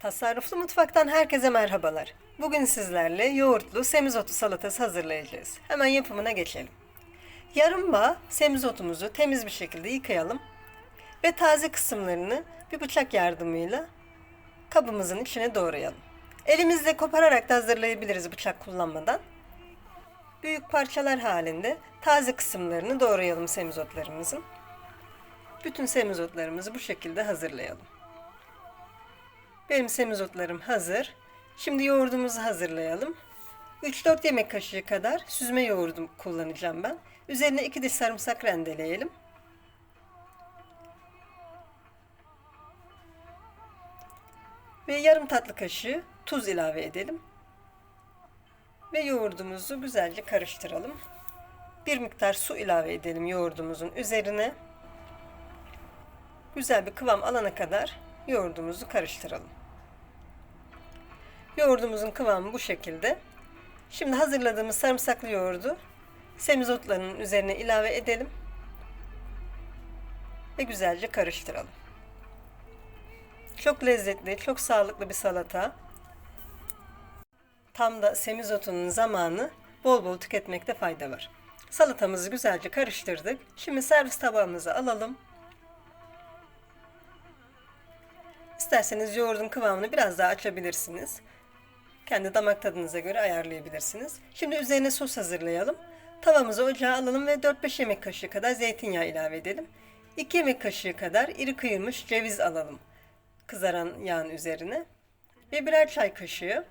Tasarruflu mutfaktan herkese merhabalar. Bugün sizlerle yoğurtlu semizotu salatası hazırlayacağız. Hemen yapımına geçelim. Yarım bağ semizotumuzu temiz bir şekilde yıkayalım ve taze kısımlarını bir bıçak yardımıyla kabımızın içine doğrayalım. Elimizle kopararak da hazırlayabiliriz bıçak kullanmadan. Büyük parçalar halinde taze kısımlarını doğrayalım semizotlarımızın. Bütün semizotlarımızı bu şekilde hazırlayalım. Benim semizotlarım hazır. Şimdi yoğurdumuzu hazırlayalım. 3-4 yemek kaşığı kadar süzme yoğurdum kullanacağım ben. Üzerine 2 diş sarımsak rendeleyelim. Ve yarım tatlı kaşığı tuz ilave edelim. Ve yoğurdumuzu güzelce karıştıralım. Bir miktar su ilave edelim yoğurdumuzun üzerine. Güzel bir kıvam alana kadar yoğurdumuzu karıştıralım. Yoğurdumuzun kıvamı bu şekilde. Şimdi hazırladığımız sarımsaklı yoğurdu semizotlarının üzerine ilave edelim. Ve güzelce karıştıralım. Çok lezzetli, çok sağlıklı bir salata. Tam da semizotunun zamanı bol bol tüketmekte fayda var. Salatamızı güzelce karıştırdık. Şimdi servis tabağımıza alalım. İsterseniz yoğurdun kıvamını biraz daha açabilirsiniz. Kendi damak tadınıza göre ayarlayabilirsiniz. Şimdi üzerine sos hazırlayalım. Tavamızı ocağa alalım ve 4-5 yemek kaşığı kadar zeytinyağı ilave edelim. 2 yemek kaşığı kadar iri kıyılmış ceviz alalım kızaran yağın üzerine. Ve birer çay kaşığı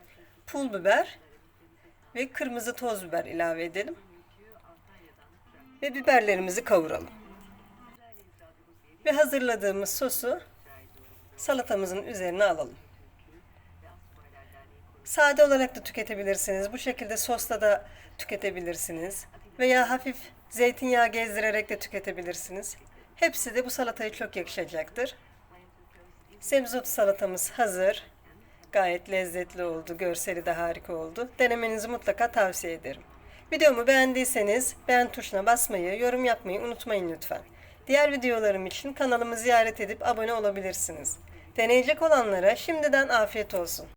pul biber ve kırmızı toz biber ilave edelim. Ve biberlerimizi kavuralım. Ve hazırladığımız sosu salatamızın üzerine alalım. Sade olarak da tüketebilirsiniz. Bu şekilde sosla da tüketebilirsiniz. Veya hafif zeytinyağı gezdirerek de tüketebilirsiniz. Hepsi de bu salataya çok yakışacaktır. Semizotu salatamız hazır. Gayet lezzetli oldu. Görseli de harika oldu. Denemenizi mutlaka tavsiye ederim. Videomu beğendiyseniz beğen tuşuna basmayı, yorum yapmayı unutmayın lütfen. Diğer videolarım için kanalımı ziyaret edip abone olabilirsiniz. Deneyecek olanlara şimdiden afiyet olsun.